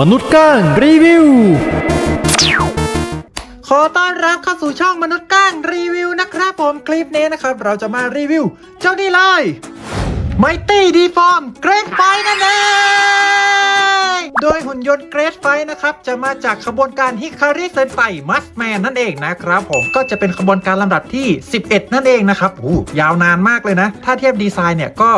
มนุษย์ก้างรีวิว ขอต้อนรับเข้าสู่ช่องมนุษย์ก้างรีวิวนะครับผมคลิปนี้นะครับ เราจะมารีวิว เจ้านี่เลยไมตี้ดีฟอร์มเกรกไฟนั่นเอง โดยหุ่นยนต์เกรดไฟนะครับ จะมาจากขบวนการฮิคาริเซนไ i มัสแมนนั่นเองนะครับผมก็จะเป็นขบวนการลำดับที่ 11 นั่นเองนะครับอู้ยาวนานมากเลยนะ ถ้าเทียบดีไซน์เนี่ยก็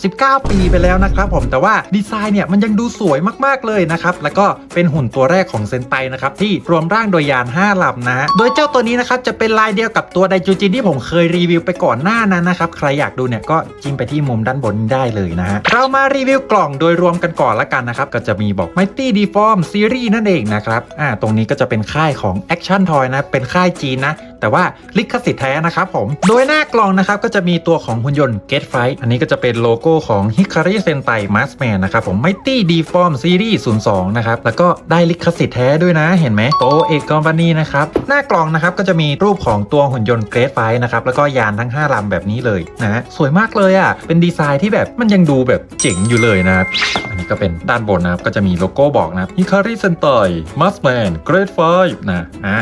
39 ปีไปแล้วนะครับผมแต่ว่าดีไซน์เนี่ยมันยังดูสวยมากๆเลยนะครับแล้วก็เป็นหุ่นตัวแรกของเซนไตนะครับที่รวมร่างโดยยาน 5ลำนะฮะโดยเจ้าตัวนี้นะครับจะเป็นลายเดียวกับตัวไดจูจินที่ผมเคยรีวิวไปก่อนหน้านั้นนะครับใครอยากดูเนี่ยก็จิ้มไปที่มุมด้านบนได้เลยนะฮะเรามารีวิวกล่องโดยรวมกันก่อนละกันนะครับก็จะมีบอก Mighty Deform Series นั่นเองนะครับ อ่า ตรงนี้ก็จะเป็นค่ายของ Action Toy นะ เป็นค่ายจีนนะ แต่ว่าลิขสิทธิ์แท้นะครับผม โดยหน้ากล่องนะครับก็จะมีตัวของหุ่นยนต์ Get Fight อันนี้ก็จะเป็นโลโก้ของ Hikari Sentai Maskman นะครับผม Mighty Deform Series 02 นะครับ แล้วก็ได้ลิขสิทธิ์แท้ด้วยนะเห็นไหมโตเอกคอมพานีนะครับ หน้ากล่องนะครับก็จะมีรูปของตัวหุ่นยนต์ Great Fight นะครับ แล้วก็ยานทั้ง 5ลำแบบนี้เลยนะฮะสวยมากเลยอะ เป็นดีไซน์ที่แบบมันยังดูแบบเจ๋งอยู่เลยนะครับอันนี้ก็เป็นด้านบนนะครับ ก็จะมีโลโก้บอกนะครับ Hikari Sentai Maskman Great Fight นะอ่า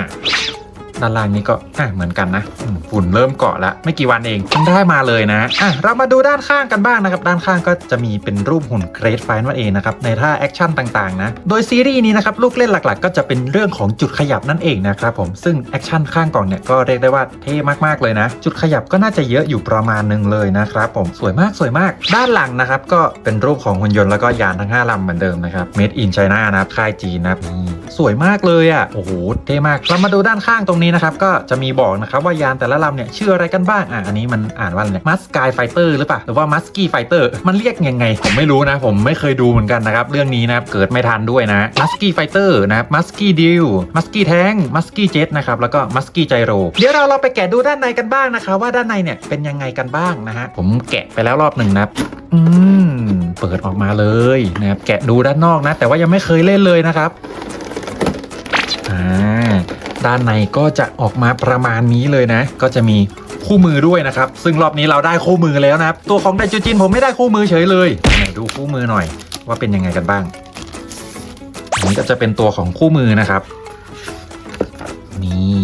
ด้านล่างนี้ก็อะเหมือนกันนะฝุ่นเริ่มเกาะแล้วไม่กี่วันเองได้มาเลยนะอะเรามาดูด้านข้างกันบ้างนะครับ ด้านข้างก็จะมีเป็นรูปหุ่นเกรดไฟนั่นเองนะครับในท่าแอคชั่นต่างๆนะโดยซีรีส์นี้นะครับลูกเล่นหลักๆ ก็จะเป็นเรื่องของจุดขยับนั่นเองนะครับผมซึ่งแอคชั่นข้างกล่องเนี่ยก็เรียกได้ว่าเท่มากๆเลยนะ จุดขยับก็น่าจะเยอะอยู่ประมาณหนึ่งเลยนะครับผมสวยมากสวยมาก ด้านหลังนะครับก็เป็นรูปของหุ่นยนต์แล้วก็ยานทั้ง5ลำเหมือนเดิมนะครับ Made in China นะครับค่ายจีนนะครับสวยมากเลยอะโอ้โหเท่มากเรามาดูด้านข้างตรงนี้นะครับก็จะมีบอกนะครับว่ายานแต่ละลำเนี่ยชื่ออะไรกันบ้างอะอันนี้มันอ่านว่าอะไรเนี่ยมัสกายไฟเตอร์หรือเปล่าหรือว่ามัสกี้ไฟเตอร์มันเรียกยังไง ผมไม่รู้นะ ผมไม่เคยดูเหมือนกันนะครับ เรื่องนี้นะครับเกิดไม่ทันด้วยนะมัสกี้ไฟเตอร์นะครับมัสกี้ดิวมัสกี้แทงมัสกี้เจ็ตนะครับแล้วก็มัสกี้ไจโรเดี๋ยวเราเราไปแกะดูด้านในกันบ้างนะคะ ว่าด้านในเนี่ยเป็นยังไงกันบ้างนะฮะผมแกะไปแล้วรอบหนึ่งนะครับอืมเปิดออกมาเลยนะครับแกะดูด้านนอกนะ แต่ว่ายังไม่เคยเล่นเลยนะครับอ่า ด้านในก็จะออกมาประมาณนี้เลยนะ ก็จะมีคู่มือด้วยนะครับ ซึ่งรอบนี้เราได้คู่มือแล้วนะครับ ตัวของไดจูจินผมไม่ได้คู่มือเฉยเลยไหนดูคู่มือหน่อย ว่าเป็นยังไงกันบ้างอันนี้ก็จะเป็นตัวของคู่มือนะครับ นี่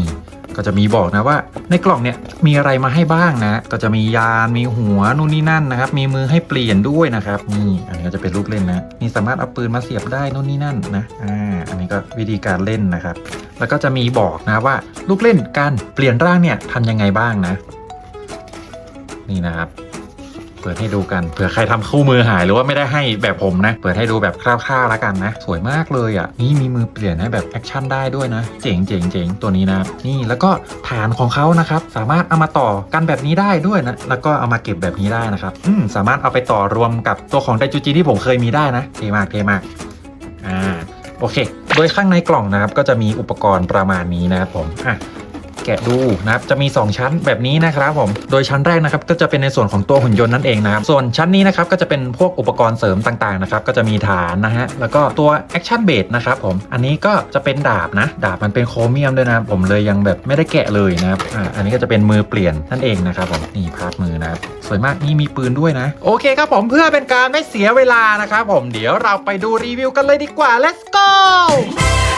ก็จะมีบอกนะว่า ในกล่องเนี่ยมีอะไรมาให้บ้างนะ ก็จะมียานมีหัวนู่นนี่นั่นนะครับ มีมือให้เปลี่ยนด้วยนะครับนี่อันนี้ก็จะเป็นลูกเล่นนะนี่สามารถเอาปืนมาเสียบได้นู่นนี่นั่นนะอ่าอันนี้ก็วิธีการเล่นนะครับ แล้วก็จะมีบอกนะว่า ลูกเล่นการเปลี่ยนร่างเนี่ยทำยังไงบ้างนะ นี่นะครับ เปิดให้ดูกันเผื่อใครทำคู่มือหายหรือว่าไม่ได้ให้แบบผมนะ เปิดให้ดูแบบคร่าวๆแล้วกันนะ สวยมากเลยอะ นี่มีมือเปลี่ยนให้แบบแอคชั่นได้ด้วยนะ เจ๋งเจ๋งเจ๋งตัวนี้นะนี่แล้วก็ฐานของเขานะครับ สามารถเอามาต่อกันแบบนี้ได้ด้วยนะ แล้วก็เอามาเก็บแบบนี้ได้นะครับอืมสามารถเอาไปต่อรวมกับตัวของไดจูจิที่ผมเคยมีได้นะเทมากเทมากอ่าโอเค โดยข้างในกล่องนะครับก็จะมีอุปกรณ์ประมาณนี้นะครับผมอะ แกะดูนะครับจะมี 2 ชั้นแบบนี้นะครับผมโดยชั้นแรกนะครับก็จะเป็นในส่วนของตัวหุ่นยนต์นั่นเองนะครับส่วนชั้นนี้นะครับก็จะเป็นพวกอุปกรณ์เสริมต่างๆนะครับก็จะมีฐานนะฮะแล้วก็ตัวแอคชั่นเบสนะครับผมอันนี้ก็จะเป็นดาบนะดาบมันเป็นโครเมียมด้วยนะผมเลยยังแบบไม่ได้แกะเลยนะครับอ่าอันนี้ก็จะเป็นมือเปลี่ยนนั่นเองนะครับผมนี่พาร์ทมือนะครับสวยมากนี่มีปืนด้วยนะ โอเคครับผมเพื่อเป็นการไม่เสียเวลานะครับผมเดี๋ยวเราไปดูรีวิวกันเลยดีกว่า let's go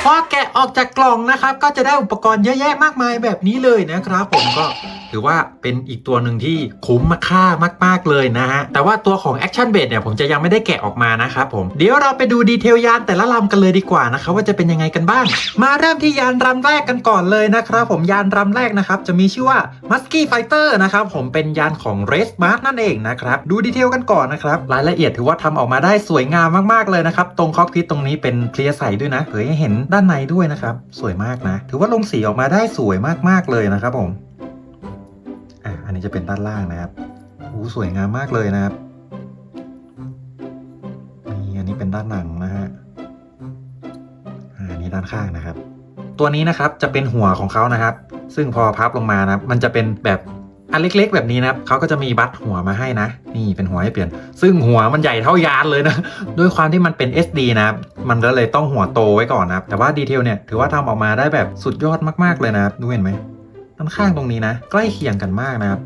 พอแกะออกจากกล่องนะครับก็จะได้อุปกรณ์เยอะแยะมากมายแบบนี้เลยนะครับผมก็ ถือว่าเป็นอีกตัวหนึ่งที่คุ้มค่ามาก ๆ เลยนะฮะ แต่ว่าตัวของ Action b a s เนี่ยผมจะยังไม่ได้แกะออกมานะครับผม เดี๋ยวเราไปดูดีเทลยานแต่ละลำกันเลยดีกว่านะครับว่าจะเป็นยังไงกันบ้าง มาเริ่มที่ยานลำแรกกันก่อนเลยนะครับผมยานลำแรกนะครับจะมีชื่อว่า Musky Fighter นะครับผมเป็นยานของ Race m a r นั่นเองนะครับดูดีเทลกันก่อนนะครับรายละเอียดถือว่าทำออกมาได้สวยงามมากๆเลยนะครับตรงคอกพิทตรงนี้เป็นเคลียร์ใสด้วยนะเผยให้เห็นด้านในด้วยนะครับสวยมากนะ ถือว่าลงสีออกมาได้สวยมากๆเลยนะครับผม อันนี้จะเป็นด้านล่างนะครับโอ้สวยงามมากเลยนะครับนี่อันนี้เป็นด้านหลังนะฮะอันนี้ด้านข้างนะครับ ตัวนี้นะครับจะเป็นหัวของเขานะครับ ซึ่งพอพับลงมานะครับ มันจะเป็นแบบอันเล็ก ๆ แบบนี้นะครับเขาก็จะมีบัตรหัวมาให้นะ นี่เป็นหัวให้เปลี่ยน ซึ่งหัวมันใหญ่เท่ายานเลยนะ ด้วยความที่มันเป็น SD นะครับ มันก็เลยต้องหัวโตไว้ก่อนนะครับ แต่ว่าดีเทลเนี่ยถือว่าทำออกมาได้แบบสุดยอดมากๆเลยนะครับดูเห็นไหม ด้านข้างตรงนี้นะ ใกล้เคียงกันมากนะครับ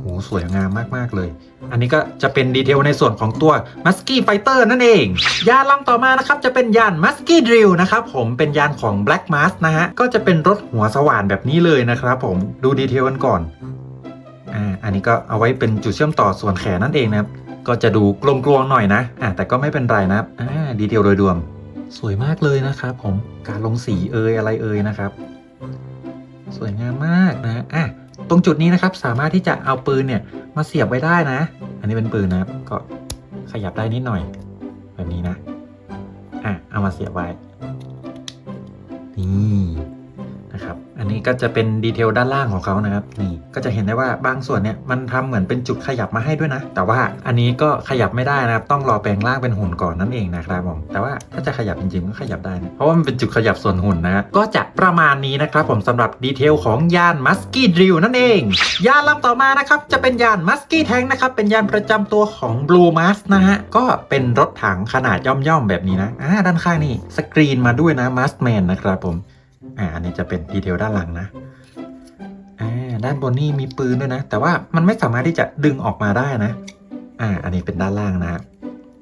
โหสวยงามมาก ๆ เลย อันนี้ก็จะเป็นดีเทลในส่วนของตัว m u s k y Fighter นั่นเอง ยานลำต่อมานะครับ จะเป็นยาน m u s k y Drill นะครับผมเป็นยานของ Black Mask นะฮะ ก็จะเป็นรถหัวสว่านแบบนี้เลยนะครับผมดูดีเทลกันก่อนอ่าอันนี้ก็เอาไว้เป็นจุดเชื่อมต่อส่วนแขนนั่นเองนะครับ ก็จะดูกลมๆหน่อยนะอ่าแต่ก็ไม่เป็นไรนะครับอ่าดีเทลโดยรวม สวยมากเลยนะครับผมการลงสีเอยอะไรเอยนะครับ สวยงามมากนะอะตรงจุดนี้นะครับสามารถที่จะเอาปืนเนี่ยมาเสียบไว้ได้นะ อันนี้เป็นปืนนะครับก็ขยับได้นิดหน่อย แบบนี้นะอะเอามาเสียบไว้นี่ นะครับ อันนี้ก็จะเป็นดีเทลด้านล่างของเขานะครับนี่ก็จะเห็นได้ว่าบางส่วนเนี่ยมันทำเหมือนเป็นจุดขยับมาให้ด้วยนะ แต่ว่าอันนี้ก็ขยับไม่ได้นะครับ ต้องรอแปลงร่างเป็นหุ่นก่อนนั่นเองนะครับผมแต่ว่าถ้าจะขยับจริงๆก็ขยับได้นะเพราะว่ามันเป็นจุดขยับส่วนหุ่นนะก็จะประมาณนี้นะครับผมสำหรับดีเทลของยานมัสกี้ดริลนั่นเองยานลำต่อมานะครับจะเป็นยานมัสกี้แทงนะครับเป็นยานประจำตัวของ Blue m a s นะฮะก็เป็นรถถังขนาดย่อมๆแบบนี้นะอ่าด้านข้างนี่สกรีนมาด้วยนะ m a s แมนนะครับผม อ่าอันนี้จะเป็นดีเทลด้านหลังนะอ่าด้านบนนี่มีปืนด้วยนะ แต่ว่ามันไม่สามารถที่จะดึงออกมาได้นะ อ่า อันนี้เป็นด้านล่างนะ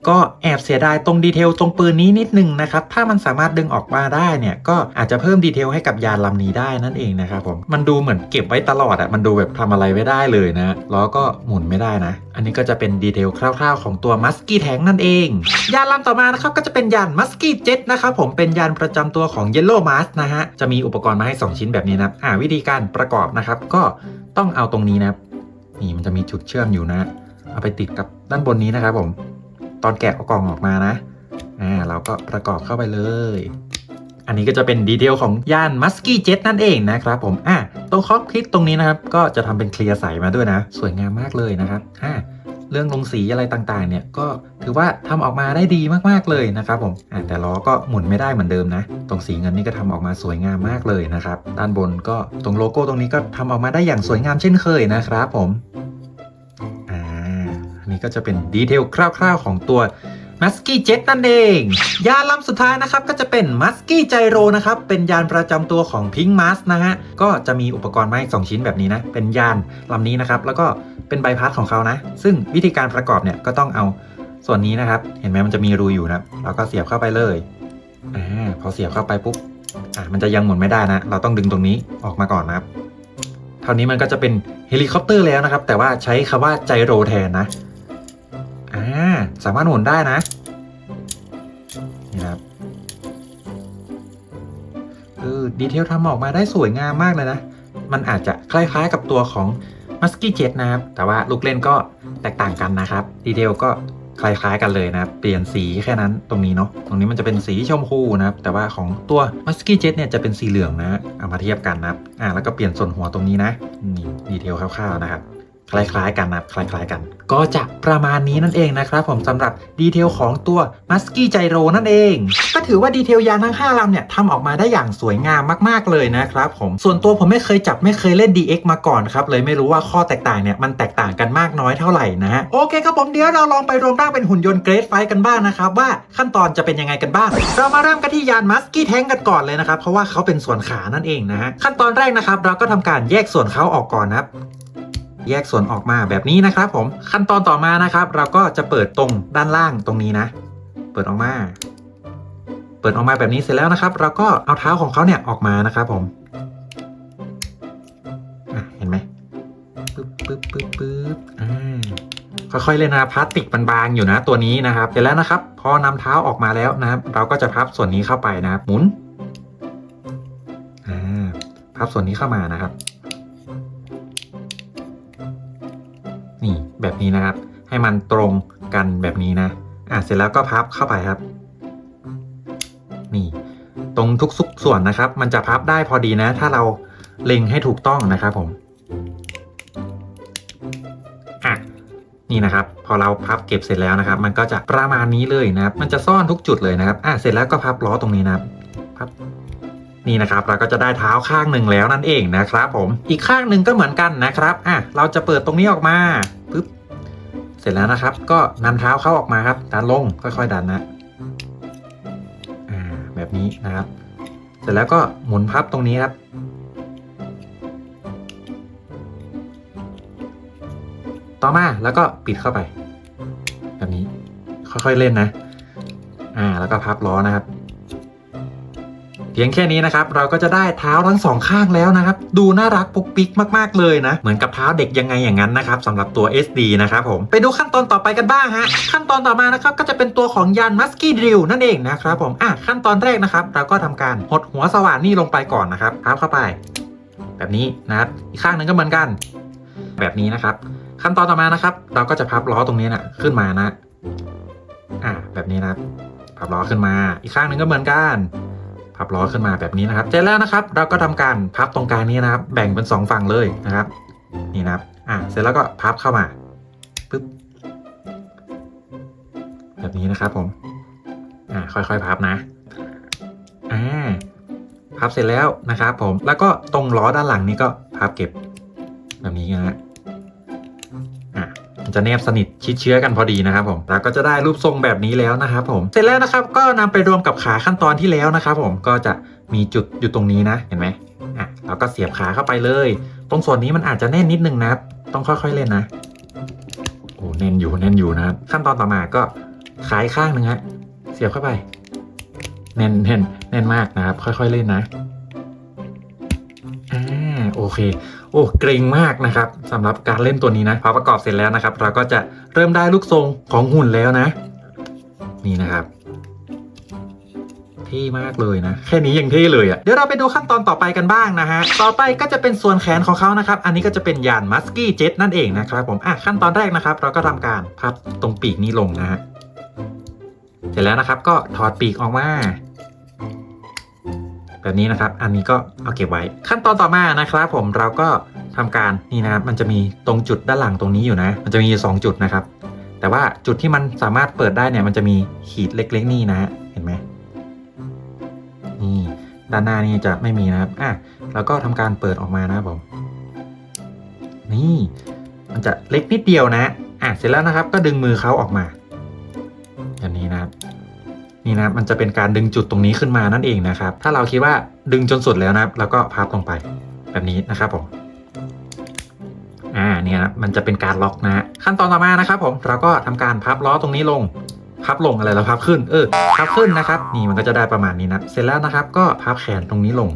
ก็แอบเสียดายตรงดีเทลตรงปืนนี้นิดนึงนะครับ ถ้ามันสามารถดึงออกมาได้เนี่ยก็อาจจะเพิ่มดีเทลให้กับยานลำนี้ได้นั่นเองนะครับผม มันดูเหมือนเก็บไว้ตลอดอะ่ะมันดูแบบทำอะไรไม่ได้เลยนะล้อก็หมุนไม่ได้นะ อันนี้ก็จะเป็นดีเทลคร่าวๆ ของตัวมัสกี้แทงนั่นเอง ยานลำต่อมานะครับก็จะเป็นยานมัสกี้เจ็ตนะครับผมเป็นยานประจำตัวของ Yellow Mask นะฮะจะมีอุปกรณ์มาให้ 2 ชิ้นแบบนี้นะอ่าวิธีการประกอบนะครับก็ต้องเอาตรงนี้นะนี่มันจะมีจุดเชื่อมอยู่นะ เอาไปติดกับด้านบนนี้นะครับผม ตอนแกะเอากล่องออกมานะอ่าเราก็ประกอบเข้าไปเลย อันนี้ก็จะเป็นดีเทลของย่านมัสกี้เจ็ตนั่นเองนะครับผมอ่าตรงคอกพิทตรงนี้นะครับ ก็จะทำเป็นเคลียร์ใสมาด้วยนะ สวยงามมากเลยนะครับอ่าเรื่องลงสีอะไรต่างๆ เนี่ยก็ถือว่าทำออกมาได้ดีมากๆเลยนะครับผมอ่าแต่ล้อก็หมุนไม่ได้เหมือนเดิมนะ ตรงสีเงินนี่ก็ทำออกมาสวยงามมากเลยนะครับ ด้านบนก็ตรงโลโก้ตรงนี้ก็ทำออกมาได้อย่างสวยงามเช่นเคยนะครับผม อันนี้ก็จะเป็นดีเทลคร่าวๆ ของตัว m u s k y Jet นั่นเอง ยานลำสุดท้ายนะครับ ก็จะเป็น m u s k y Gyro นะครับ เป็นยานประจำตัวของ Pink Mask นะฮะ ก็จะมีอุปกรณ์ไมาให้2ชิ้นแบบนี้นะ เป็นยานลำนี้นะครับ แล้วก็เป็นใบพัดของเขานะ ซึ่งวิธีการประกอบเนี่ยก็ต้องเอาส่วนนี้นะครับ เห็นไหมมันจะมีรูอยู่นะเราก็เสียบเข้าไปเลยอ่าพอเสียบเข้าไปปุ๊บอ่ามันจะยังหมุนไม่ได้นะ เราต้องดึงตรงนี้ออกมาก่อนนะครับเท่านี้มันก็จะเป็นเฮลิคอปเตอร์แล้วนะครับ แต่ว่าใช้คำว่าไจโรแทนนะ สามารถหมุนได้นะนี่ครับคือดีเทลทำออกมาได้สวยงามมากเลยนะ มันอาจจะคล้ายๆกับตัวของมัสกี้เจ็ตนะครับ แต่ว่าลูกเล่นก็แตกต่างกันนะครับ ดีเทลก็คล้ายๆกันเลยนะครับ เปลี่ยนสีแค่นั้นตรงนี้เนาะ ตรงนี้มันจะเป็นสีชมพูนะครับ แต่ว่าของตัวมัสกี้เจ็ตเนี่ยจะเป็นสีเหลืองนะ เอามาเทียบกันนะครับ อ่า แล้วก็เปลี่ยนส่วนหัวตรงนี้นะ นี่ดีเทลคร่าวๆนะครับ คล้ายๆกันนะครับคล้ายๆกัน ก็จะประมาณนี้นั่นเองนะครับผมสำหรับดีเทลของตัวมัสกี้ไจโรนั่นเอง ก็ถือว่าดีเทลยานทั้ง 5ลำเนี่ยทำออกมาได้อย่างสวยงามมากๆเลยนะครับผมส่วนตัวผมไม่เคยจับไม่เคยเล่น DX มาก่อนครับเลยไม่รู้ว่าข้อแตกต่างเนี่ยมันแตกต่างกันมากน้อยเท่าไหร่นะฮะโอเคครับผมเดี๋ยวเราลองไปรวมร่างเป็นหุ่นยนต์เกรดไฟกันบ้างนะครับว่าขั้นตอนจะเป็นยังไงกันบ้าง เรามาเริ่มกันที่ยานมัสกี้แท้งกันก่อนเลยนะครับเพราะว่าเขาเป็นส่วนขานั่นเองนะฮะขั้นตอนแรกนะครับเราก็ทำการแยกส่วนเขาออกก่อนนะครับ แยกส่วนออกมาแบบนี้นะครับผมขั้นตอนต่อมานะครับ เราก็จะเปิดตรงด้านล่างตรงนี้นะ เปิดออกมา เปิดออกมาแบบนี้เสร็จแล้วนะครับ เราก็เอาเท้าของเขาเนี่ยออกมานะครับผมเห็นไหมปึ๊บปึ๊บปึ๊บปึ๊บอ่าค่อยๆเล่นะพลาสติกมันบางอยู่นะตัวนี้นะครับเสร็จแล้วนะครับ พอนำเท้าออกมาแล้วนะครับ เราก็จะพับส่วนนี้เข้าไปนะครับหมุนอ่าพับส่วนนี้เข้ามานะครับ นี่แบบนี้นะครับ ให้มันตรงกันแบบนี้นะอะเสร็จแล้วก็พับเข้าไปครับ นี่ ตรงทุกสุกส่วนนะครับ มันจะพับได้พอดีนะ ถ้าเราเล็งให้ถูกต้องนะครับผมอะนี่นะครับ พอเราพับเก็บเสร็จแล้วนะครับ มันก็จะประมาณนี้เลยนะครับ มันจะซ่อนทุกจุดเลยนะครับอะเสร็จแล้วก็พับล้อตรงนี้นะครับพับ นี่นะครับเราก็จะได้เท้าข้างหนึ่งแล้วนั่นเองนะครับผมอีกข้างหนึ่งก็เหมือนกันนะครับอะเราจะเปิดตรงนี้ออกมาปึ๊บเสร็จแล้วนะครับ ก็นำเท้าเข้าออกมาครับดันลงค่อยๆดันนะอ่าแบบนี้นะครับ เสร็จแล้วก็หมุนพับตรงนี้ครับต่อมาแล้วก็ปิดเข้าไป แบบนี้ค่อยๆเล่นนะ อ่า แล้วก็พับล้อนะครับ พียงแค่นี้นะครับเราก็จะได้เท้าทั้งสองข้างแล้วนะครับ ดูน่ารักปุกปิกมากๆเลยนะ เหมือนกับเท้าเด็กยังไงอย่างนั้นนะครับสำหรับตัว SD นะครับผมไปดูขั้นตอนต่อไปกันบ้างฮะขั้นตอนต่อมานะครับก็จะเป็นตัวของยานมัสกี้ดริลนั่นเองนะครับผมอะขั้นตอนแรกนะครับ เราก็ทำการหดหัวสว่านนี่ลงไปก่อนนะครับพับเข้าไป แบบนี้นะครับอีกข้างนึงก็เหมือนกัน แบบนี้นะครับ ขั้นตอนต่อมานะครับ เราก็จะพับล้อตรงนี้นะขึ้นมานะ อ่าแบบนี้นะครับพับล้อขึ้นมา อีกข้างนึงก็เหมือนกัน พับล้อขึ้นมาแบบนี้นะครับเสร็จแล้วนะครับ เราก็ทำการพับตรงกลางนี้นะครับ แบ่งเป็นสองฝั่งเลยนะครับ นี่นะครับอ่าเสร็จแล้วก็พับเข้ามาปึ๊บแบบนี้นะครับผมอ่าค่อยๆพับนะอ่าพับเสร็จแล้วนะครับผมแล้วก็ตรงล้อด้านหลังนี้ก็พับเก็บแบบนี้นะฮะ จะแนบสนิทชิดเชื้อกันพอดีนะครับผมแล้วก็จะได้รูปทรงแบบนี้แล้วนะครับผมเสร็จแล้วนะครับก็นำไปรวมกับขาขั้นตอนที่แล้วนะครับผมก็จะมีจุดอยู่ตรงนี้นะเห็นไหมอะเราก็เสียบขาเข้าไปเลย ตรงส่วนนี้มันอาจจะแน่นนิดนึงนะครับต้องค่อยๆเล่นนะโอ้แน่นอยู่แน่นอยู่นะครับขั้นตอนต่อมาก็ขายข้างหนึ่งฮะเสียบเข้าไป แน่นแน่นแน่นมากนะครับ ค่อยๆเล่นนะอ่าโอเค อ้เกรงมากนะครับสำหรับการเล่นตัวนี้นะพอประกอบเสร็จแล้วนะครับ เราก็จะเริ่มได้ลูกทรงของหุ่นแล้วนะ นี่นะครับเท่มากเลยนะ แค่นี้ยังเท่เลยอะ่ะเดี๋ยวเราไปดูขั้นตอนต่อไปกันบ้างนะฮะ ต่อไปก็จะเป็นส่วนแขนของเขานะครับ อันนี้ก็จะเป็นยานมัสกี้เจ็ตนั่นเองนะครับผมอะขั้นตอนแรกนะครับ เราก็ทำการพับตรงปีกนี้ลงนะฮะเสร็จแล้วนะครับก็ถอดปีกออกมา แบบนี้นะครับ อันนี้ก็เอาเก็บไว้ ขั้นตอนต่อมานะครับผมเราก็ทำการนี่นะครับ มันจะมีตรงจุดด้านหลังตรงนี้อยู่นะ มันจะมีอยู่สองจุดนะครับ แต่ว่าจุดที่มันสามารถเปิดได้เนี่ย มันจะมีขีดเล็กๆนี่นะเห็นไหมนี่ด้านหน้านี่จะไม่มีนะครับอะแล้วก็ทำการเปิดออกมานะครับผมนี่ มันจะเล็กนิดเดียวนะอะเสร็จแล้วนะครับ ก็ดึงมือเขาออกมาแบบนี้นะครับ นี่นะมันจะเป็นการดึงจุดตรงนี้ขึ้นมานั่นเองนะครับ ถ้าเราคิดว่าดึงจนสุดแล้วนะเราก็พับลงไปแบบนี้นะครับผมอ่าเนี่ยนะมันจะเป็นการล็อกนะขั้นตอนต่อมานะครับผมเราก็ทำการพับล้อตรงนี้ลง พับลงอะไรแล้วพับขึ้นเออพับขึ้นนะครับ นี่มันก็จะได้ประมาณนี้นะเสร็จแล้วนะครับ ก็พับแขนตรงนี้ลง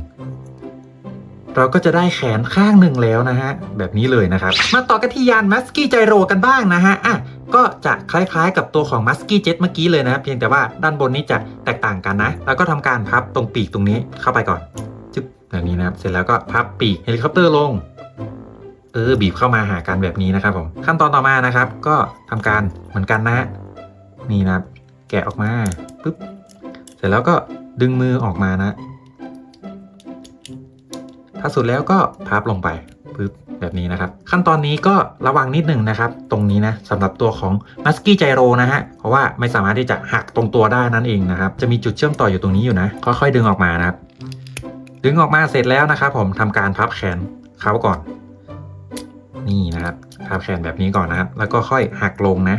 เราก็จะได้แขนข้างหนึ่งแล้วนะฮะ แบบนี้เลยนะครับ มาต่อกันที่ยานมัสกี้ไจโรกันบ้างนะฮะอะก็จะคล้ายๆกับตัวของมัสกี้เจ็ตเมื่อกี้เลยนะเพียงแต่ว่าด้านบนนี้จะแตกต่างกันนะ แล้วก็ทำการพับตรงปีกตรงนี้เข้าไปก่อนจึ๊บแบบนี้นะครับ เสร็จแล้วก็พับปีกเฮลิคอปเตอร์ลงเออบีบเข้ามาหากันแบบนี้นะครับผมขั้นตอนต่อมานะครับ ก็ทำการเหมือนกันนะ นี่นะครับ แกะออกมาปึ๊บเสร็จแล้วก็ดึงมือออกมานะ ถ้าสุดแล้วก็พับลงไปปึ๊บแบบนี้นะครับ ขั้นตอนนี้ก็ระวังนิดหนึ่งนะครับ ตรงนี้นะสำหรับตัวของมัสกี้ไจโรนะฮะเพราะว่าไม่สามารถที่จะหักตรงตัวได้นั่นเองนะครับจะมีจุดเชื่อมต่ออยู่ตรงนี้อยู่นะ ค่อยๆดึงออกมานะครับ ดึงออกมาเสร็จแล้วนะครับ ผมทำการพับแขนเขาก่อน นี่นะครับพับแขนแบบนี้ก่อนนะครับ แล้วก็ค่อยหักลงนะ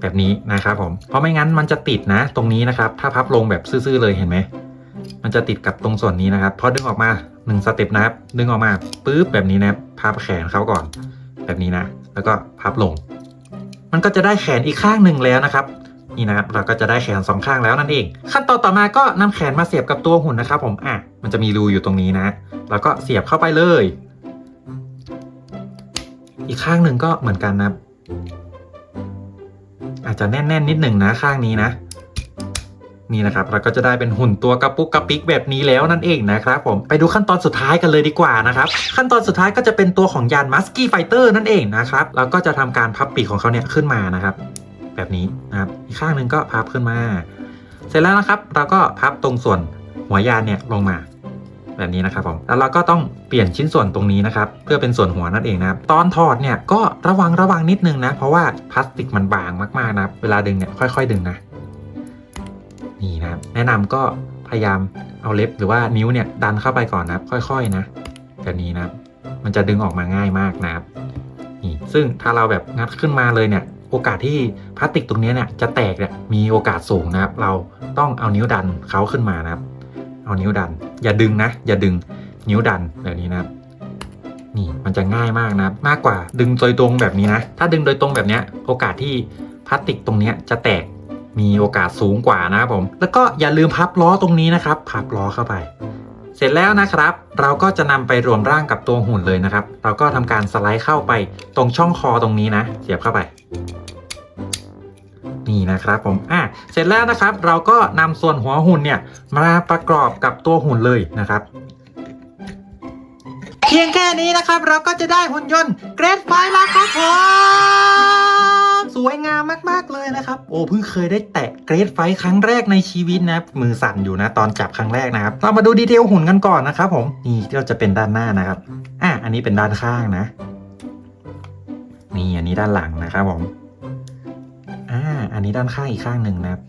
แบบนี้นะครับผมเพราะไม่งั้นมันจะติดนะ ตรงนี้นะครับ ถ้าพับลงแบบซื่อๆเลยเห็นไหม มันจะติดกับตรงส่วนนี้นะครับพอดึงออกมาหนึ่งสเต็ปนะครับ ดึงออกมาปุ๊บแบบนี้นะครับพับแขนเขาก่อน แบบนี้นะ แล้วก็พับลง มันก็จะได้แขนอีกข้างหนึ่งแล้วนะครับนี่นะครับเราก็จะได้แขนสองข้างแล้วนั่นเอง ขั้นตอนต่อมาก็นำแขนมาเสียบกับตัวหุ่นนะครับ ผมอะมันจะมีรูอยู่ตรงนี้นะ แล้วก็เสียบเข้าไปเลย อีกข้างหนึ่งก็เหมือนกันนะอาจจะแน่นๆนิดหนึ่งนะข้างนี้นะ นี่นะครับเราก็จะได้เป็นหุ่นตัวกระปุกกระปิกแบบนี้แล้วนั่นเองนะครับผมไปดูขั้นตอนสุดท้ายกันเลยดีกว่านะครับขั้นตอนสุดท้ายก็จะเป็นตัวของยานมัสกี้ไฟเตอร์นั่นเองนะครับเราก็จะทำการพับปีกของเขาเนี่ยขึ้นมานะครับ แบบนี้นะครับอีกข้างหนึ่งก็พับขึ้นมา เสร็จแล้วนะครับเราก็พับตรงส่วนหัวยานเนี่ยลงมาแบบนี้นะครับผม แล้วเราก็ต้องเปลี่ยนชิ้นส่วนตรงนี้นะครับ เพื่อเป็นส่วนหัวนั่นเองนะครับ ตอนถอดเนี่ยก็ระวังระวังนิดนึงนะ เพราะว่าพลาสติกมันบางมากๆนะครับเวลาดึงเนี่ยค่อย ๆ ดึงนะ นี่นะครับแนะนำก็พยายามเอาเล็บหรือว่านิ้วเนี่ยดันเข้าไปก่อนนะครับ ค่อยๆนะแบบนี้นะครับ มันจะดึงออกมาง่ายมากนะครับนี่ซึ่งถ้าเราแบบงัดขึ้นมาเลยเนี่ย โอกาสที่พลาสติกตรงนี้เนี่ยจะแตกเนี่ยมีโอกาสสูงนะครับ เราต้องเอานิ้วดันเขาขึ้นมานะครับ เอานิ้วดัน อย่าดึงนะ อย่าดึงนิ้วดันแบบนี้นะครับนี่มันจะง่ายมากนะมากกว่าดึงโดยตรงแบบนี้นะ ถ้าดึงโดยตรงแบบนี้โอกาสที่พลาสติกตรงนี้จะแตก มีโอกาสสูงกว่านะครับผม แล้วก็อย่าลืมพับล้อตรงนี้นะครับ พับล้อเข้าไป เสร็จแล้วนะครับ เราก็จะนำไปรวมร่างกับตัวหุ่นเลยนะครับ เราก็ทำการสไลด์เข้าไปตรงช่องคอตรงนี้นะ เสียบเข้าไป นี่นะครับผม อะ เสร็จแล้วนะครับ เราก็นำส่วนหัวหุ่นเนี่ยมาประกอบกับตัวหุ่นเลยนะครับเพียงแค่นี้นะครับ เราก็จะได้หุ่นยนต์เกรดไฟแล้วครับผม สวยงามมากๆเลยนะครับ โอ้เพิ่งเคยได้แตะเกรดไฟครั้งแรกในชีวิตนะมือสั่นอยู่นะตอนจับครั้งแรกนะครับเรามาดูดีเทลหุ่นกันก่อนนะครับผมนี่ก็จะเป็นด้านหน้านะครับอะอันนี้เป็นด้านข้างนะ นี่อันนี้ด้านหลังนะครับผมอ่าอันนี้ด้านข้างอีกข้างหนึ่งนะครับ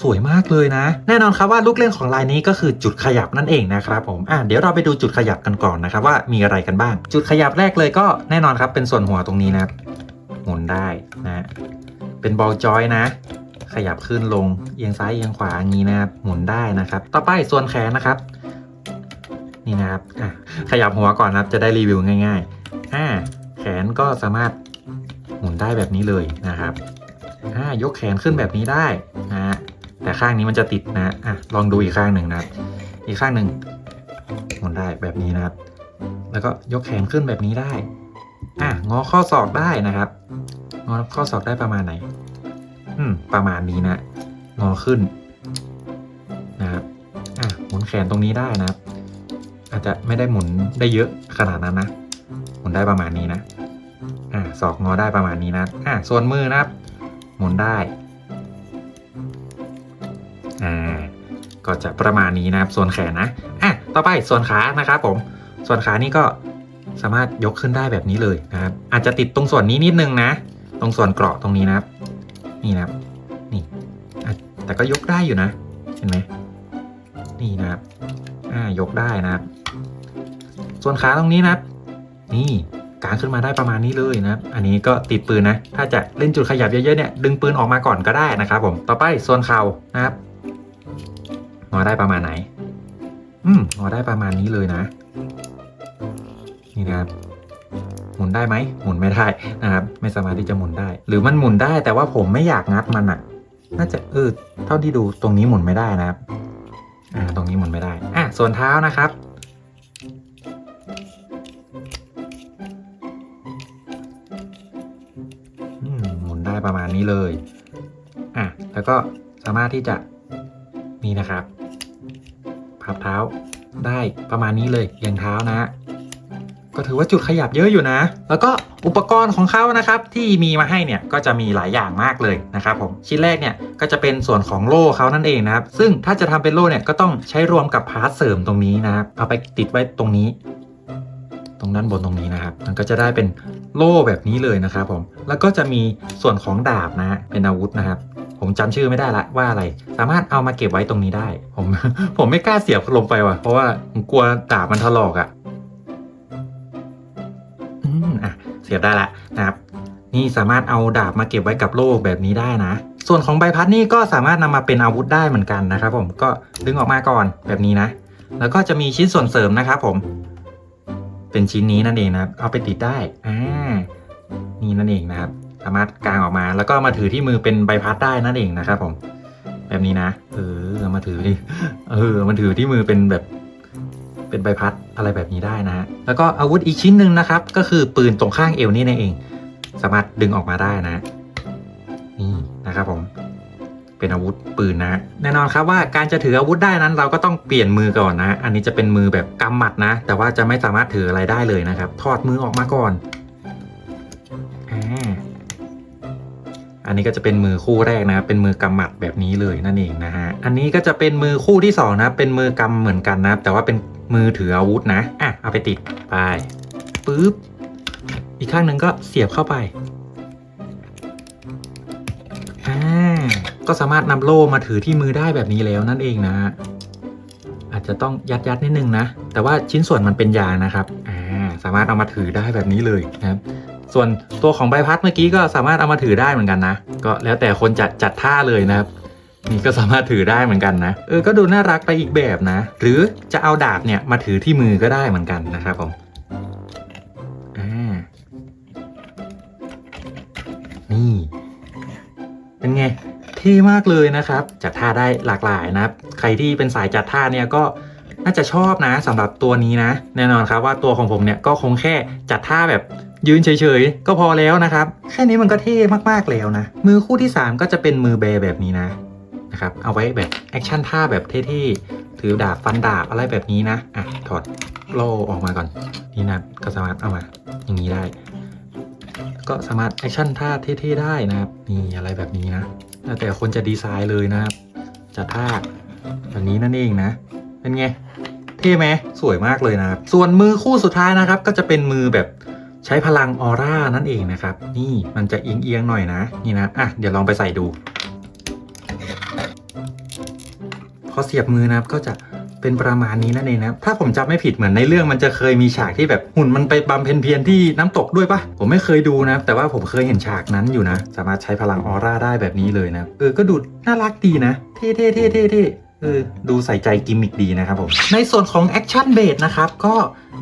สวยมากเลยนะ แน่นอนครับว่าลูกเล่นของลายนี้ก็คือจุดขยับนั่นเองนะครับผมอ่าเดี๋ยวเราไปดูจุดขยับกันก่อนนะครับว่ามีอะไรกันบ้าง จุดขยับแรกเลยก็แน่นอนครับเป็นส่วนหัวตรงนี้นะครับ หมุนได้นะเป็นบอลจอยนะ ขยับขึ้นลงเอียงซ้ายเอียงขวาอย่างนี้นะครับหมุนได้นะครับ ต่อไปส่วนแขนนะครับ นี่นะครับขยับหัวก่อนนะครับจะได้รีวิวง่ายๆอ่าแขนก็สามารถหมุนได้แบบนี้เลยนะครับอ่ายกแขนขึ้นแบบนี้ได้นะฮะแต่ข้างนี้มันจะติดนะอะลองดูอีกข้างหนึ่งนะครับ อีกข้างหนึ่งหมุนได้แบบนี้นะครับ แล้วก็ยกแขนขึ้นแบบนี้ได้ อะงอข้อศอกได้นะครับงอข้อศอกได้ประมาณไหน อืม ประมาณนี้นะ งอขึ้นนะครับอะหมุนแขนตรงนี้ได้นะครับ อาจจะไม่ได้หมุนได้เยอะขนาดนั้นนะหมุนได้ประมาณนี้นะอ่าศอกงอได้ประมาณนี้นะอ่าส่วนมือนะครับ หมุนได้อ่าก็จะประมาณนี้นะครับ ส่วนแขนนะอะต่อไปส่วนขานะครับผม ส่วนขานี่ก็ สามารถยกขึ้นได้แบบนี้เลยนะครับ อาจจะติดตรงส่วนนี้นิดนึงนะ ตรงส่วนเกราะตรงนี้นะครับ นี่นะครับ นี่ แต่ก็ยกได้อยู่นะ เห็นไหมนี่นะครับ อ่า ยกได้นะครับ ส่วนขาตรงนี้นะครับ นี่กางขึ้นมาได้ประมาณนี้เลยนะครับ อันนี้ก็ติดปืนนะ ถ้าจะเล่นจุดขยับเยอะๆเนี่ยดึงปืนออกมาก่อนก็ได้นะครับผม ต่อไปส่วนเข่านะครับงอได้ประมาณไหน อืมงอได้ประมาณนี้เลยนะ นี่นะครับหมุนได้ไหมหมุนไม่ได้นะครับ ไม่สามารถที่จะหมุนได้ หรือมันหมุนได้แต่ว่าผมไม่อยากงัดมันอะ่ะ น่าจะเออเท่าที่ดูตรงนี้หมุนไม่ได้นะครับ อ่า ตรงนี้หมุนไม่ได้ อะส่วนเท้านะครับ หมุนได้ประมาณนี้เลย อะแล้วก็สามารถที่จะนี่นะครับพับเท้าได้ประมาณนี้เลยเอียงเท้านะ ก็ถือว่าจุดขยับเยอะอยู่นะ แล้วก็อุปกรณ์ของเขานะครับที่มีมาให้เนี่ยก็จะมีหลายอย่างมากเลยนะครับผมชิ้นแรกเนี่ยก็จะเป็นส่วนของโล่เขานั่นเองนะครับซึ่งถ้าจะทำเป็นโล่เนี่ยก็ต้องใช้รวมกับพาร์ทเสริมตรงนี้นะครับเอาไปติดไว้ตรงนี้ ตรงด้านบนตรงนี้นะครับ มันก็จะได้เป็นโล่แบบนี้เลยนะครับผมแล้วก็จะมีส่วนของดาบนะเป็นอาวุธนะครับผมจำชื่อไม่ได้ละว่าอะไร สามารถเอามาเก็บไว้ตรงนี้ได้ ผมผมไม่กล้าเสียบลงไปว่ะเพราะว่าผมกลัวดาบมันถลอกอะ่ะ เสียบได้ละนะครับ นี่สามารถเอาดาบมาเก็บไว้กับโล่แบบนี้ได้นะ ส่วนของใบพัดนี่ก็สามารถนำมาเป็นอาวุธได้เหมือนกันนะครับ ผมก็ดึงออกมาก่อนแบบนี้นะ แล้วก็จะมีชิ้นส่วนเสริมนะครับผม เป็นชิ้นนี้นั่นเองนะครับ เอาไปติดได้อ่านี่นั่นเองนะครับ สามารถกางออกมาแล้วก็มาถือที่มือเป็นใบพัดได้นั่นเองนะครับผม แบบนี้นะ เออมาถือดิเออมันถือที่มือเป็นแบบ เป็นใบพัดอะไรแบบนี้ได้นะฮะแล้วก็อาวุธอีกชิ้นหนึ่งนะครับ ก็คือปืนตรงข้างเอวนี่นั่นเอง สามารถดึงออกมาได้นะ นี่นะครับผมเป็นอาวุธปืนนะแน่นอนครับว่าการจะถืออาวุธได้นั้น เราก็ต้องเปลี่ยนมือก่อนนะ อันนี้จะเป็นมือแบบกำหมัดนะ แต่ว่าจะไม่สามารถถืออะไรได้เลยนะครับ ถอดมือออกมาก่อน อันนี้ก็จะเป็นมือคู่แรกนะครับเป็นมือกำหมัดแบบนี้เลยนั่นเองนะฮะอันนี้ก็จะเป็นมือคู่ที่สองนะเป็นมือกำเหมือนกันนะแต่ว่าเป็นมือถืออาวุธนะอะเอาไปติดไปปึ๊บอีกข้างหนึ่งก็เสียบเข้าไปอ่าก็สามารถนำโล่มาถือที่มือได้แบบนี้แล้วนั่นเองนะอาจจะต้องยัดยัดๆนิดนึงนะ แต่ว่าชิ้นส่วนมันเป็นยางนะครับอ่าสามารถเอามาถือได้แบบนี้เลยนะครับ ส่วนตัวของใบพัดเมื่อกี้ก็สามารถเอามาถือได้เหมือนกันนะ ก็แล้วแต่คนจัดจัดท่าเลยนะครับ นี่ก็สามารถถือได้เหมือนกันนะ เออ ก็ดูน่ารักไปอีกแบบนะ หรือจะเอาดาบเนี่ยมาถือที่มือก็ได้เหมือนกันนะครับผมนี่ เป็นไงเท่มากเลยนะครับ จัดท่าได้หลากหลายนะครับ ใครที่เป็นสายจัดท่าเนี่ยก็ น่าจะชอบนะสำหรับตัวนี้นะ แน่นอนครับว่าตัวของผมเนี่ยก็คงแค่จัดท่าแบบยืนเฉยๆ ก็พอแล้วนะครับ แค่นี้มันก็เท่มากๆแล้วนะ มือคู่ที่ 3 ก็จะเป็นมือแบร์แบบนี้นะนะครับเอาไว้แบบแอคชั่นท่าแบบเท่ๆ ถือดาบฟันดาบอะไรแบบนี้นะอะถอดโลออกมาก่อนนี่นะก็สามารถเอามาอย่างนี้ได้ ก็สามารถแอคชั่นท่าเท่ๆได้นะครับนี่อะไรแบบนี้นะแล้วแต่คนจะดีไซน์เลยนะครับจะท่าแบบนี้นั่นเองนะ เป็นไง เท่ไหมสวยมากเลยนะครับ ส่วนมือคู่สุดท้ายนะครับ ก็จะเป็นมือแบบใช้พลังออร่านั่นเองนะครับ นี่มันจะเอียงๆหน่อยนะ นี่นะอะเดี๋ยวลองไปใส่ดูพอเสียบมือนะครับก็จะเป็นประมาณนี้นั่นเองนะถ้าผมจำไม่ผิดเหมือนในเรื่องมันจะเคยมีฉากที่แบบหุ่นมันไปบำเพ็ญเพียรที่น้ำตกด้วยปะผมไม่เคยดูนะ แต่ว่าผมเคยเห็นฉากนั้นอยู่นะ สามารถใช้พลังออร่าได้แบบนี้เลยนะเออก็ดูน่ารักดีนะ เท่เท่เท่เท่ เท่เอดูใส่ใจกิมมิกดีนะครับผม ในส่วนของแอคชั่นเบสนะครับ ก็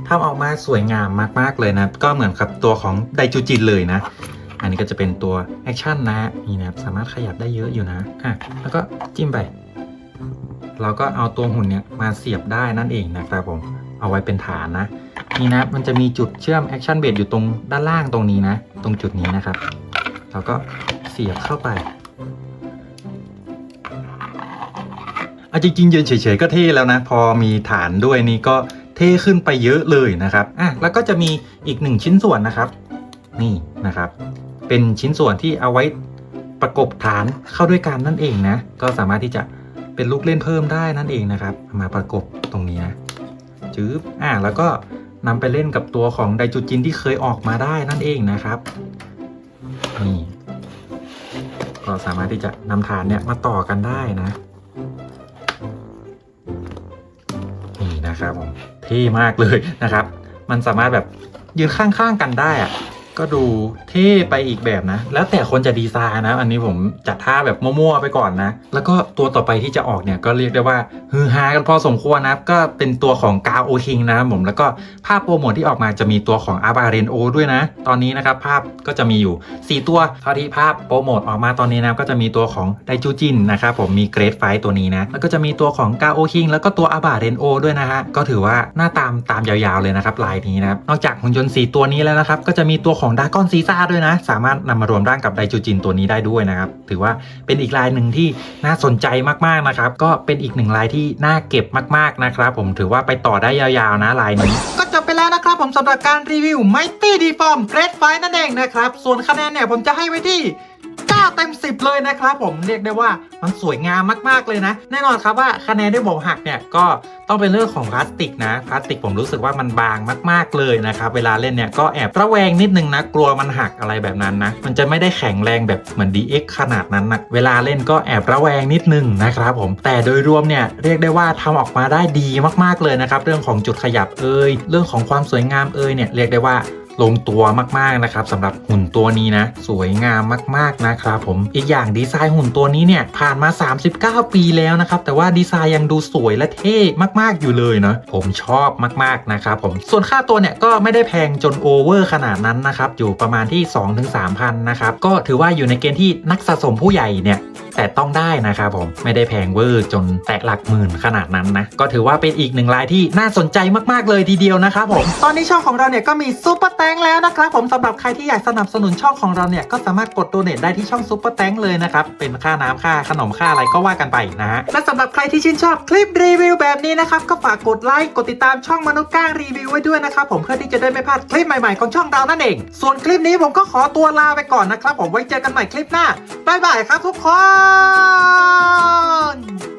ทำออกมาสวยงามมาก ๆ เลยนะ ก็เหมือนกับตัวของไดจูจินเลยนะ อันนี้ก็จะเป็นตัวแอคชั่นนะนี่นะครับสามารถขยับได้เยอะอยู่นะอะแล้วก็จิ้มไป เราก็เอาตัวหุ่นเนี่ยมาเสียบได้นั่นเองนะครับผมเอาไว้เป็นฐานนะ นี่นะมันจะมีจุดเชื่อมแอคชั่นเบสอยู่ตรงด้านล่างตรงนี้นะ ตรงจุดนี้นะครับ เราก็เสียบเข้าไป เอาจริงๆยืนเฉยๆก็เท่แล้วนะ พอมีฐานด้วยนี่ก็เท่ขึ้นไปเยอะเลยนะครับอะแล้วก็จะมีอีกหนึ่งชิ้นส่วนนะครับ นี่นะครับ เป็นชิ้นส่วนที่เอาไว้ประกบฐานเข้าด้วยกันนั่นเองนะ ก็สามารถที่จะเป็นลูกเล่นเพิ่มได้นั่นเองนะครับ มาประกบตรงนี้นะจื๊บอ่าแล้วก็นำไปเล่นกับตัวของไดจูจินที่เคยออกมาได้นั่นเองนะครับนี่ก็สามารถที่จะนำฐานเนี่ยมาต่อกันได้นะ นี่นะครับผมเท่มากเลยนะครับ มันสามารถแบบยืนข้างๆกันได้อะ ก็ดูเท่ไปอีกแบบนะ แล้วแต่คนจะดีไซน์นะ อันนี้ผมจัดท่าแบบมั่วๆไปก่อนนะ แล้วก็ตัวต่อไปที่จะออกเนี่ยก็เรียกได้ว่าฮือฮากันพอสมควรนะก็เป็นตัวของกาโอคิงนะผมแล้วก็ภาพโปรโมทที่ออกมาจะมีตัวของอาบาเรนโอด้วยนะ ตอนนี้นะครับภาพก็จะมีอยู่ 4 ตัวเท่าที่ภาพโปรโมทออกมาตอนนี้นะก็จะมีตัวของไดจูจินนะครับผมมีเกรดไฟตัวนี้นะแล้วก็จะมีตัวของกาโอคิงแล้วก็ตัวอาบาเรนโอด้วยนะฮะก็ถือว่าหน้าตามตามยาวๆเลยนะครับลายนี้นะครับนอกจากหุ่นยนต์4ตัวนี้แล้วนะครับก็จะมีตัวของของดากอนซีซ่าด้วยนะ สามารถนำมารวมร่างกับไดจูจินตัวนี้ได้ด้วยนะครับ ถือว่าเป็นอีกลายหนึ่งที่น่าสนใจมากๆนะครับ ก็เป็นอีกหนึ่งลายที่น่าเก็บมากๆนะครับ ผมถือว่าไปต่อได้ยาวๆนะลายนี้ก็จบไปแล้วนะครับ ผมสำหรับการรีวิวไมตี้ดีฟอร์มเกรดไฟนั่นเองนะครับ ส่วนคะแนนเนี่ยผมจะให้ไว้ที่ 9เต็ม 10 เลยนะครับผมเรียกได้ว่ามันสวยงามมากๆเลยนะ แน่นอนครับว่าคะแนนที่ผมหักเนี่ยก็ต้องเป็นเรื่องของพลาสติกนะพลาสติกผมรู้สึกว่ามันบางมาก ๆเลยนะครับเวลาเล่นเนี่ยก็แอบระแวงนิดนึงนะกลัวมันหักอะไรแบบนั้นนะมันจะไม่ได้แข็งแรงแบบเหมือน DX ขนาดนั้นนะเวลาเล่นก็แอบระแวงนิดนึงนะครับผมแต่โดยรวมเนี่ยเรียกได้ว่าทำออกมาได้ดีมากๆเลยนะครับเรื่องของจุดขยับเอ่ยเรื่องของความสวยงามเอ่ยเนี่ยเรียกได้ว่า ลงตัวมากๆนะครับสำหรับหุ่นตัวนี้นะ สวยงามมากๆนะครับผมอีกอย่างดีไซน์หุ่นตัวนี้เนี่ยผ่านมา 39 ปีแล้วนะครับแต่ว่าดีไซน์ยังดูสวยและเท่มากๆอยู่เลยเนาะผมชอบมากๆนะครับผมส่วนค่าตัวเนี่ยก็ไม่ได้แพงจนโอเวอร์ขนาดนั้นนะครับอยู่ประมาณที่ 2-3พันนะครับก็ถือว่าอยู่ในเกณฑ์ที่นักสะสมผู้ใหญ่เนี่ยแต่ต้องได้นะครับผมไม่ได้แพงเวอร์จนแตะหลักหมื่นขนาดนั้นนะ ก็ถือว่าเป็นอีกหนึ่งลายที่น่าสนใจมากๆเลยทีเดียวนะครับผมตอนนี้ช่องของเราเนี่ยก็มีซุปเปอร์แตงแล้วนะครับผมสำหรับใครที่อยากสนับสนุนช่องของเราเนี่ยก็สามารถกดโดเนทได้ที่ช่องซุปเปอร์แตงเลยนะครับเป็นค่าน้ำค่าขนมค่าอะไรก็ว่ากันไปนะฮะและสำหรับใครที่ชื่นชอบคลิปรีวิวแบบนี้นะครับก็ฝากกดไลค์กดติดตามช่องมนุษย์ก้างรีวิวไว้ด้วยนะครับผมเพื่อที่จะได้ไม่พลาดคลิปใหม่ๆของช่องเรานั่นเอง ส่วนคลิปนี้ผมก็ขอตัวลาไปก่อนนะครับผมไว้เจอกันใหม่คลิปหน้าบ๊ายบายครับทุกคน